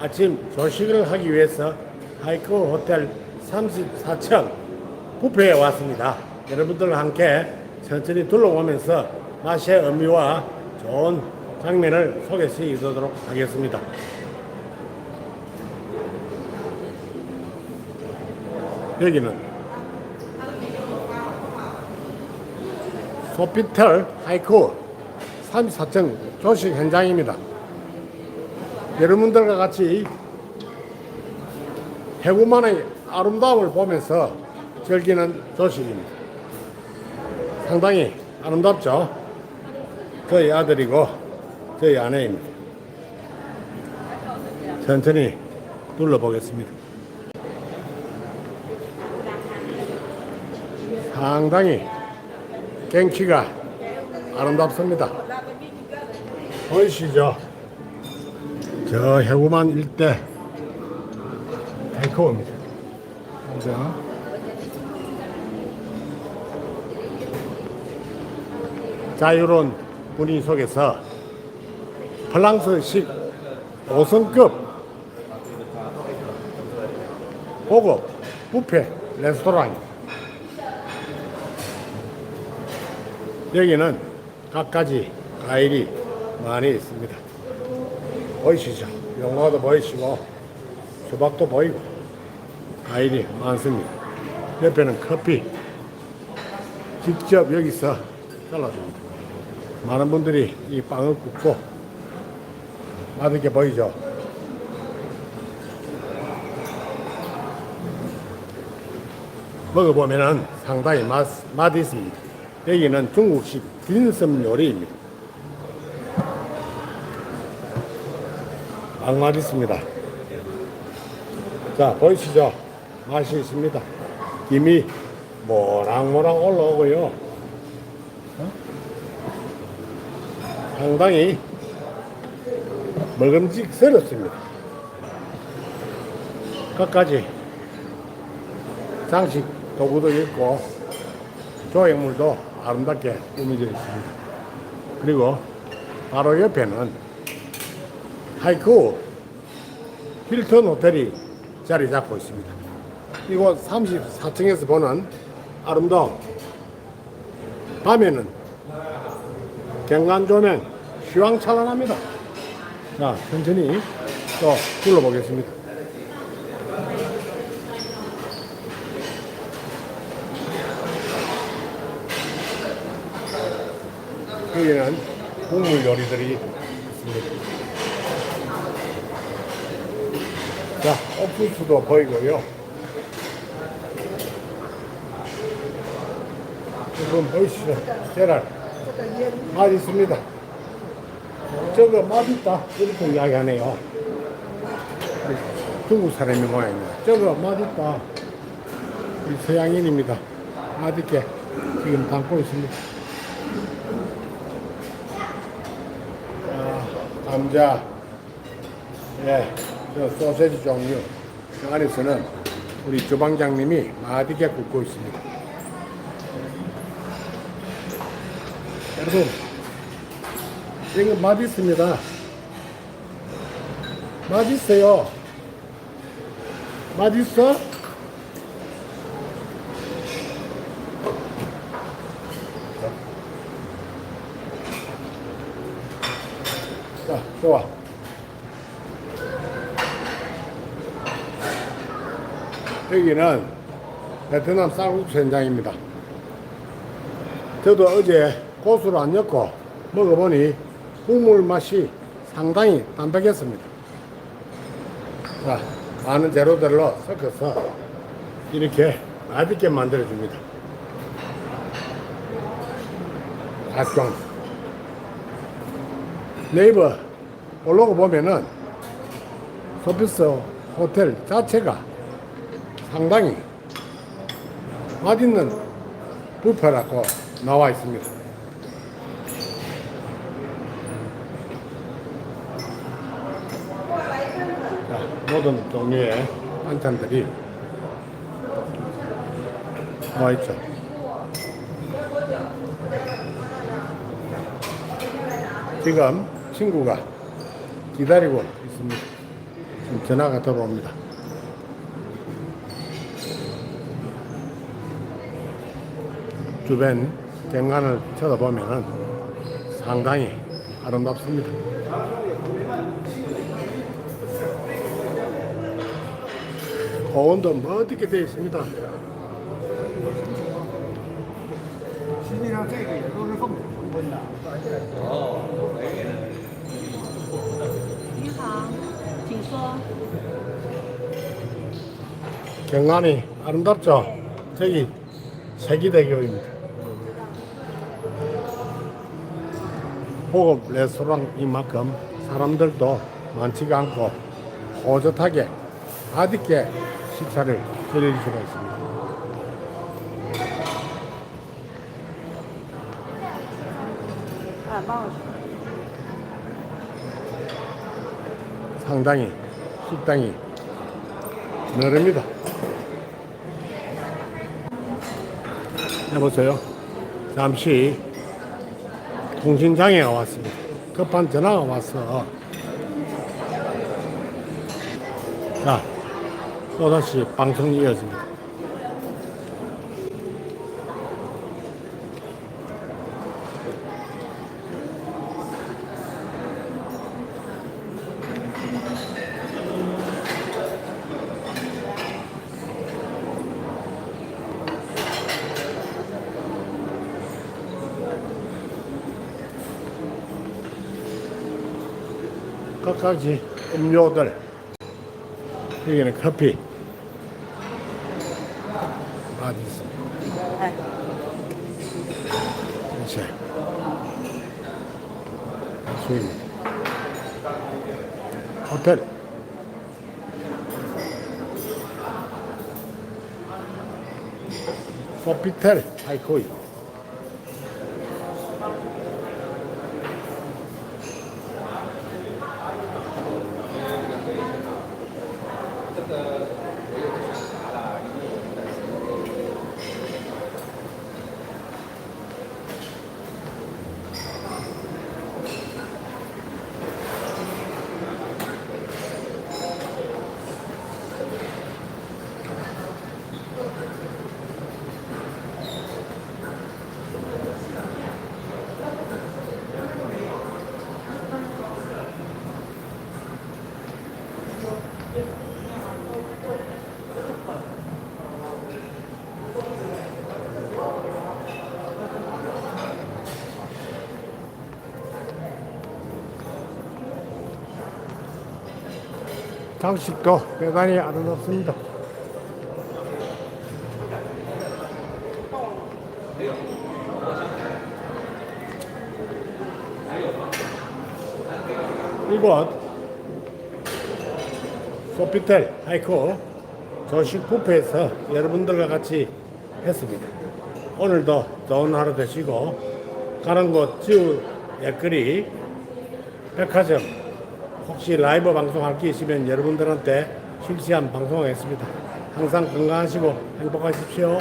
아침 조식을 하기 위해서 하이크 호텔 34층 뷔페에 왔습니다. 여러분들과 함께 천천히 둘러보면서 맛의 의미와 좋은 장면을 소개시 이도록 하겠습니다. 여기는 소피텔 하이크 34층 조식 현장입니다. 여러분들과 같이 해구만의 아름다움을 보면서 즐기는 조식입니다. 상당히 아름답죠? 저희 아들이고 저희 아내입니다. 천천히 둘러보겠습니다. 상당히 경치가 아름답습니다. 보이시죠? 저 해구만 일대 달콤합니다. 자, 자유로운 분위기 속에서 프랑스식 5성급 고급 뷔페 레스토랑 여기는 갖가지 과일이 많이 있습니다. 보이시죠? 용과도 보이시고 수박도 보이고 과일이 많습니다. 옆에는 커피 직접 여기서 잘라줍니다. 많은 분들이 이 빵을 굽고 맛있게 보이죠? 먹어보면은 상당히 맛, 맛이 있습니다. 여기는 중국식 딘섬 요리입니다. 악맛 있습니다. 자, 보이시죠? 맛이 있습니다. 김이 모락모락 올라오고요. 어? 상당히 먹음직스럽습니다. 끝까지 장식 도구도 있고 조형물도 아름답게 꾸며져 있습니다. 그리고 바로 옆에는 하이크 힐튼 호텔이 자리 잡고 있습니다. 이곳 34층에서 보는 아름다움. 밤에는 경관 조명 휘황찬란합니다. 자, 천천히 또 둘러보겠습니다. 여기는 국물 요리들이 있습니다. 자, 옥수수도 보이고요. 지금 보이시죠? 계란. 맛 있습니다. 저거 맛있다. 이렇게 이야기하네요. 중국 사람이 모양이네. 저거 맛있다. 이 서양인입니다. 맛있게 지금 담고 있습니다. 아, 감자, 예, 저 소세지 종류. 그 안에서는 우리 주방장님이 맛있게 굽고 있습니다. 여러분, 이거 맛있습니다. 맛있어요. 맛있어? 자, 좋아. 여기는 베트남 쌀국수 현장입니다. 저도 어제 고수를 안 넣고 먹어보니 국물 맛이 상당히 담백했습니다. 자, 많은 재료들로 섞어서 이렇게 맛있게 만들어줍니다. 각종 네이버 블로그 보면은 서비스 호텔 자체가 상당히 맛있는 뷔페라고 나와 있습니다. 자, 모든 종류의 반찬들이 나와 있죠. 지금 친구가 기다리고 있습니다. 전화가 들어옵니다. 주변 경관을 쳐다보면 상당히 아름답습니다. 고온도 멋있게 되어 있습니다. 경관이 아름답죠? 저기 세기대교입니다. 고급 레스토랑인 만큼 사람들도 많지가 않고 호젓하게 아쉽게 식사를 즐길 수가 있습니다. 상당히 식당이 넓습니다. 여보세요. 잠시 통신장애가 왔습니다. 급한 전화가 와서 자 또다시 방송이 이어집니다. 각가지. 음료들. 여기는 커피. 많이 있습니다. 이제 수입니다. 호텔. 소피텔. 하이코이 장식도 대단히 아름답습니다. 이곳 소피텔 하이코 조식 뷔페에서 여러분들과 같이 했습니다. 오늘도 좋은 하루 되시고 가는 곳 지우 예거리 백화점 혹시 라이브 방송할 게 있으면 여러분들한테 실시간 방송하겠습니다. 항상 건강하시고 행복하십시오.